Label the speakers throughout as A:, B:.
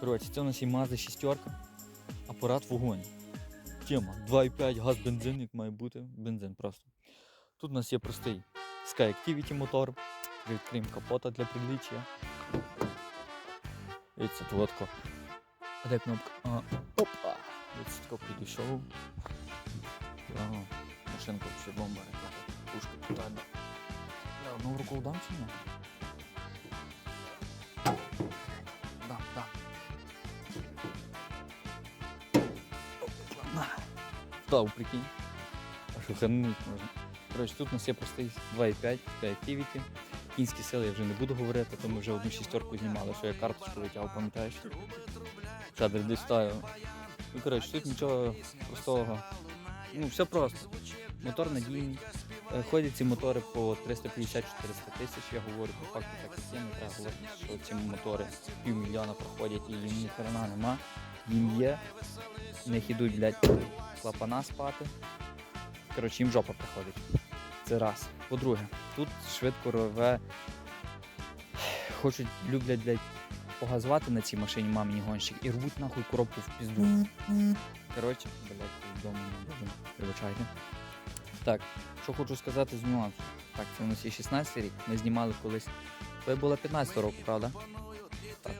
A: Коротше, це у нас і Mazda 6, апарат вогонь. Тема 2,5 газ бензин, як має бути. Бензин просто. Тут у нас є простий Sky Activity мотор. Відкриємо капота для приліччя. І це твотко. А де кнопка? А, опа! Ось тако підійшов. Машинка взагалі бомба. Пушка тотальна. Я одну руку дам чи ні? Дав, прикинь. Хернуть можна. Коротше, тут у нас є простий 2,5 для Activity. Кінські сили я вже не буду говорити, то ми вже одну шістерку знімали, що я карточку витягав, пам'ятаєш? Чадр десь ставив. Ну, коротше, тут нічого простого. Ну, все просто. Мотор надійний. Е, Ходять ці мотори по 350-400 тисяч, я говорю по факту так є, не треба говорити, що ці мотори півмільйона проходять і ні хрена нема. Їм є, в ідуть, блядь, клапана спати. Коротше, їм жопа приходить. Це раз. По-друге, тут швидко рве. Хочуть, люблять, блядь, погазувати на цій машині мамині гонщик і рвуть нахуй коробку в пізду. Коротше, блядь, вдома не буду. Вибачайте. Так, що хочу сказати з нюансу. Так, це у нас є 16 рік. Ми знімали колись. Це було 15 року, правда? Так,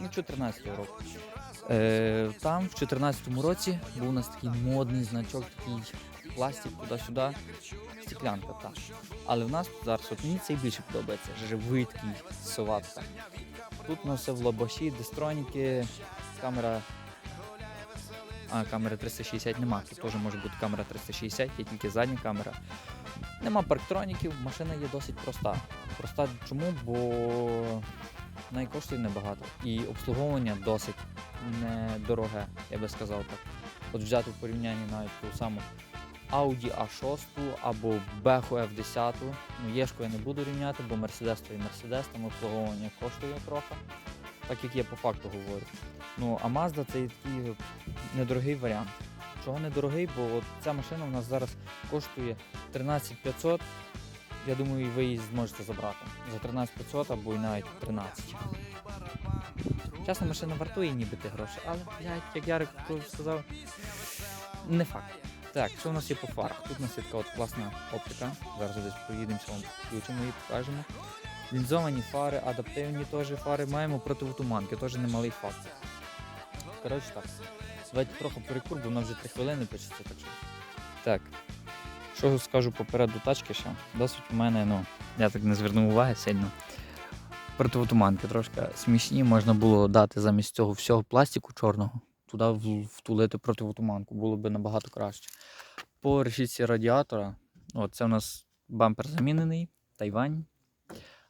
A: ну 14 року. Е, там в 14 році був у нас такий модний значок, такий пластик туди-сюди, стеклянка та. Але в нас зараз от мені цей більше подобається. Живий соватка. Тут у нас все в лобаші, дестроніки, камера. А, камери 360 нема. Тут теж може бути камера 360, є тільки задня камера. Нема парктроніків, машина є досить проста. Проста чому? Бо вона і коштує небагато. І обслуговування досить недороге, я би сказав так. От взяти в порівнянні навіть ту саму Audi A6 або Bechу F10. Ну, Єшку я не буду рівняти, бо Mercedes то і Mercedes, там обслуговування коштує трохи. Так як я по факту говорю. Ну, а Mazda це такий недорогий варіант. Чого недорогий? Бо от ця машина у нас зараз коштує 13 500. Я думаю, ви її зможете забрати за 13 500 або і навіть 13. Часна машина вартує ніби ті гроші, але, блядь, як Ярик сказав, не факт. Так, що у нас є по фарах? Тут у нас є така от класна оптика. Зараз десь проїдемося, вам включимо і покажемо. Лінзовані фари, адаптивні теж фари. Маємо противотуманки, теж немалий фактор. Коротше так. Давайте трохи перекур, бо нам вже 3 хвилини пишеться. Так, що. Скажу попереду тачки ще? Досить у мене, ну, я так не звернув уваги сильно. Противотуманки трошки смішні, можна було дати замість цього всього пластику чорного, туди втулити противотуманку, було б набагато краще. По решітці радіатора, от це у нас бампер замінений, Тайвань.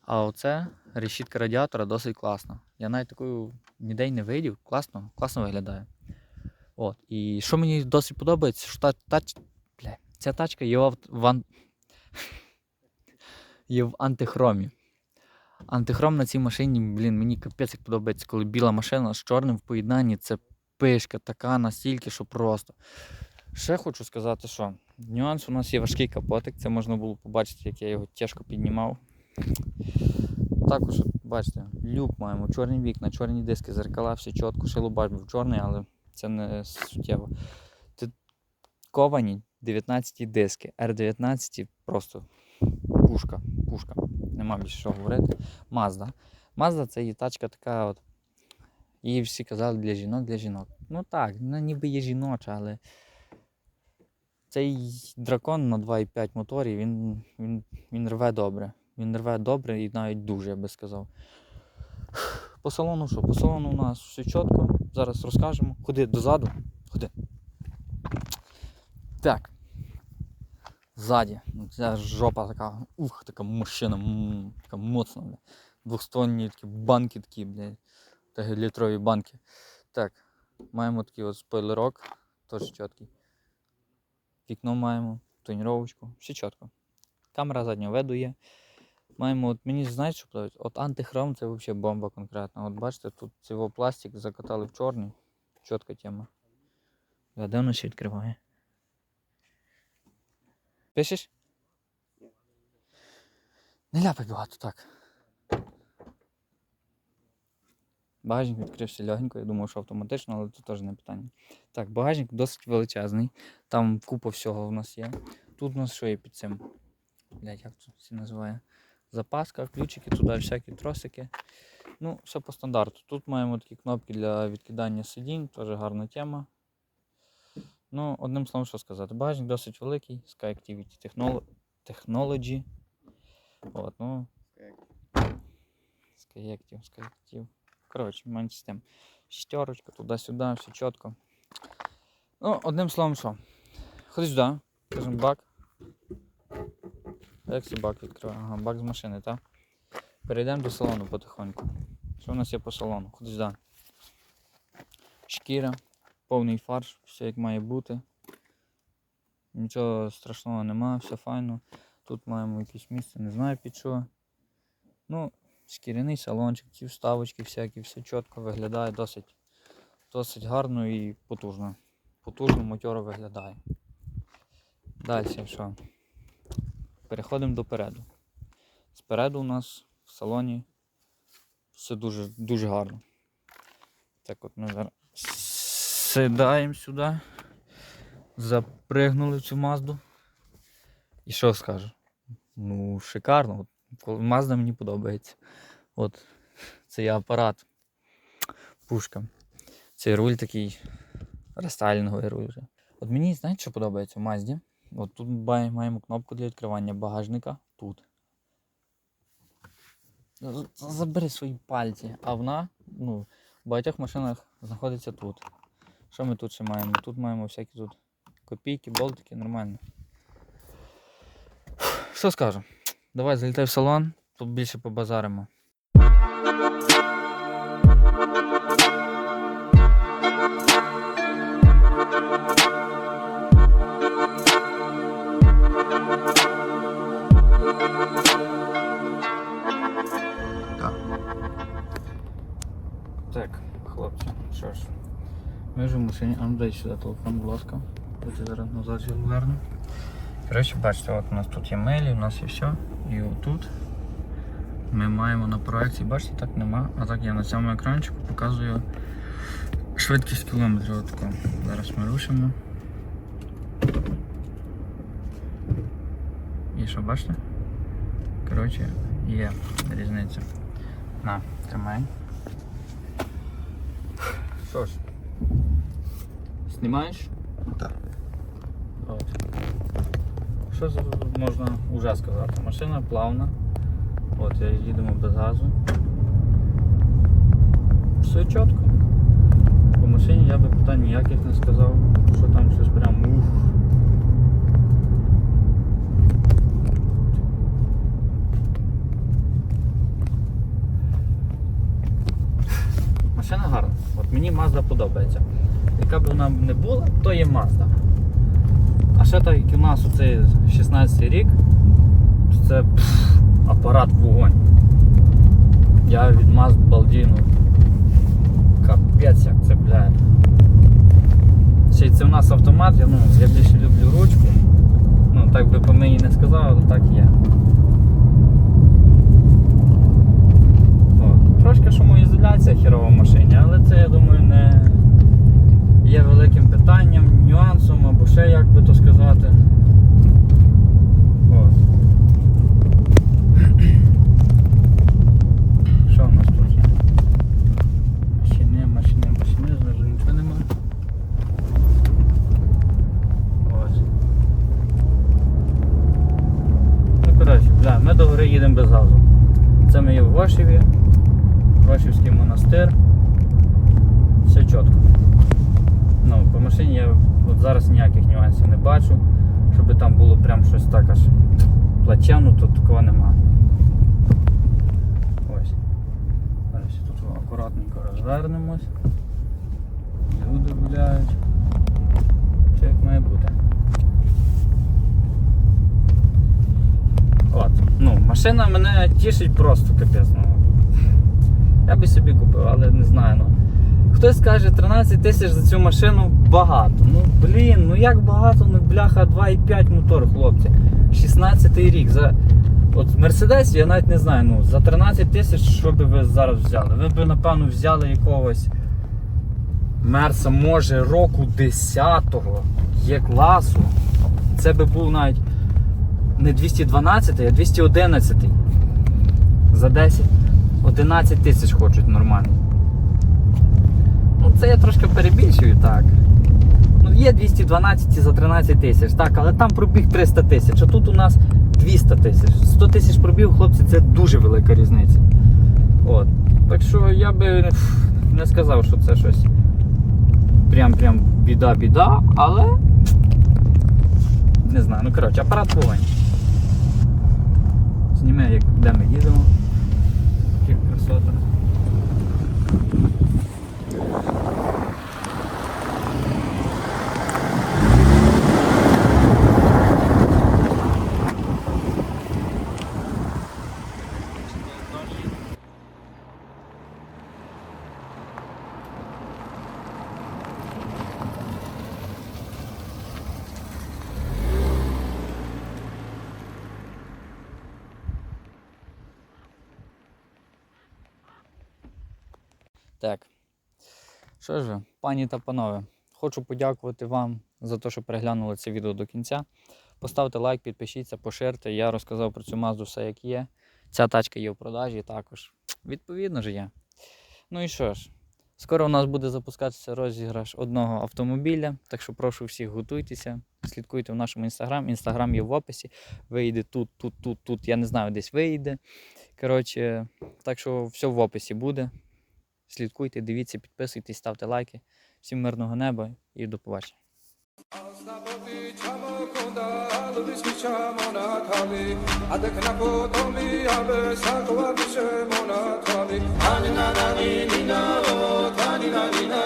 A: А оце решітка радіатора досить класна. Я навіть такою ніде й не видів, класно, класно виглядає. От. І що мені досить подобається, що та, тач... Бля, ця тачка є в, ан... є в антихромі. Антихром на цій машині, блін, мені капець як подобається, коли біла машина з чорним в поєднанні, це пишка така настільки, що просто. Ще хочу сказати, що нюанс у нас є важкий капотик, це можна було побачити, як я його тяжко піднімав. Також, бачите, люк маємо, чорні вікна, чорні диски, зеркала, все чітко, шилобаш був чорний, але це не суттєво. Ковані 19 диски, R19 просто пушка, пушка. Нема більше що говорити. Mazda. Mazda це є тачка така, от. Її всі казали для жінок, для жінок. Ну так, вона ніби є жіноча, але цей дракон на 2,5 моторі, він, він, він рве добре. Він рве добре і навіть дуже, я би сказав. По салону що? По салону у нас все чітко. Зараз розкажемо. Ходи дозаду. Ходи. Так. Ззаді. Ну, Ця жопа така. Ух, така мужчина, така моцна, бля. Двохсторонні такі банки такі, блядь. Та літрові банки. Так. Маємо такий от спойлерок. Теж чіткий. Вікно маємо, тоніровочку, все чітко. Камера заднього виду є. Маємо, от мені знаєте, що подобається? От антихром це взагалі бомба конкретна. От бачите, тут цього пластик закатали в чорний. Чітка тема. Де ще відкриває? Пишеш? Не ляпай багато так. Багажник відкрився легенько, я думав, що автоматично, але це теж не питання. Так, багажник досить величезний. Там купа всього в нас є. Тут у нас що є під цим? Блять, як це всі називає? Запаска, ключики, туди всякі тросики. Ну, все по стандарту. Тут маємо такі кнопки для відкидання сидінь, теж гарна тема. Ну, одним словом, що сказати. Багажник досить великий, Sky Activity Technology. От, ну, Skyactiv, Skyactiv. Коротше, менше з тим. Шістерочка, туди-сюди, все чітко. Ну, одним словом, що. Ходи сюди, скажімо, бак. Як це бак відкриває? Ага, бак з машини, так? Перейдемо до салону потихоньку. Що в нас є по салону? Ходи сюди. Шкіра, повний фарш, все як має бути. Нічого страшного немає, все файно. Тут маємо якесь місце, не знаю під що. Ну, шкіряний салончик, ці вставочки всякі, все чітко виглядає досить, досить гарно і потужно. Потужно мотьоро виглядає. Далі що? Переходимо до переду. Спереду у нас в салоні все дуже, дуже гарно. Так от ми зараз сідаємо сюди, запригнули в цю мазду. І що скажу? Ну, шикарно. От, Мазда мені подобається. От, це є апарат. Пушка. Цей руль такий рестайлінговий руль вже. От мені, знаєте, що подобається в Мазді? От тут маємо кнопку для відкривання багажника. Тут. Забери свої пальці, а вона ну, в багатьох машинах знаходиться тут. Що ми тут ще маємо? Тут маємо всякі тут копійки, болтики, нормально. Що скажу? Давай залітай в салон, тут більше побазаримо. Машині, а сюди телефон, будь ласка. Я зараз назад верну. Коротше, бачите, от у нас тут є мейлі, у нас є все. І отут ми маємо на проекції, бачите, так нема. А так я на цьому екранчику показую швидкість кілометрів. Отаку. Зараз ми рушимо. І що, бачите? Коротше, є різниця. На, тримай. Що ж, знімаєш?
B: Так.
A: От. Що можна вже сказати? Машина плавна. От, я їдемо без газу. Все чітко. По машині я би питань ніяких не сказав, що там щось прям ух. Машина гарна. От мені Mazda подобається. Яка б вона не була, то є Mazda. А ще так як у нас оцей 16 рік, то це пф, апарат вогонь. Я від Mazda балдію, ну, капець як це, бля. Ще це у нас автомат, я, ну, я більше люблю ручку. Ну, так би по мені не сказав, але так є. Трошки шумоізоляція херова в машині, але це, я думаю, не є великим питанням, нюансом або ще як би то сказати. От. Що в нас тут? Машини, машини, машини, знизу нічого нема. Ось. Ну коротше, бля, ми до гори їдемо без газу. Це ми є в Вашеві, Вашівський монастир. Все чітко. Ну, по машині я от зараз ніяких нюансів не бачу, щоб там було прям щось так аж плачевно, тут такого нема. Ось. Зараз тут акуратненько розвернемось. Люди гуляють. Все як має бути. От. Ну, машина мене тішить просто капець. Ну. Я би собі купив, але не знаю. Ну. Хтось скаже 13 тисяч за цю машину багато. Ну блін, ну як багато, ну бляха 2,5 мотор, хлопці. 16 рік. За От Мерседес, я навіть не знаю, ну за 13 тисяч, що би ви зараз взяли? Ви б, напевно, взяли якогось Мерса, може, року 10-го є класу. Це би був навіть не 212, а 211. За 10. 11 тисяч хочуть нормально. Ну, це я трошки перебільшую, так. Ну, є 212 за 13 тисяч, так, але там пробіг 300 тисяч, а тут у нас 200 тисяч. 100 тисяч пробіг, хлопці, це дуже велика різниця. От. Так що я би не сказав, що це щось прям-прям біда-біда, але не знаю, ну коротше, апарат вогонь. Зніме, як де ми їдемо. Яких Так. Що ж, пані та панове, хочу подякувати вам за те, що переглянули це відео до кінця. Поставте лайк, підпишіться, поширте. Я розказав про цю мазду все як є. Ця тачка є в продажі також. Відповідно ж є. Ну і що ж, скоро у нас буде запускатися розіграш одного автомобіля. Так що прошу всіх готуйтеся, слідкуйте в нашому інстаграм. Інстаграм є в описі. Вийде тут, тут, тут, тут. Я не знаю, десь вийде. Коротше, так що все в описі буде. Слідкуйте, дивіться, підписуйтесь, ставте лайки. Всім мирного неба і до побачення.
B: Chamo na na ni ni na o thani na ni na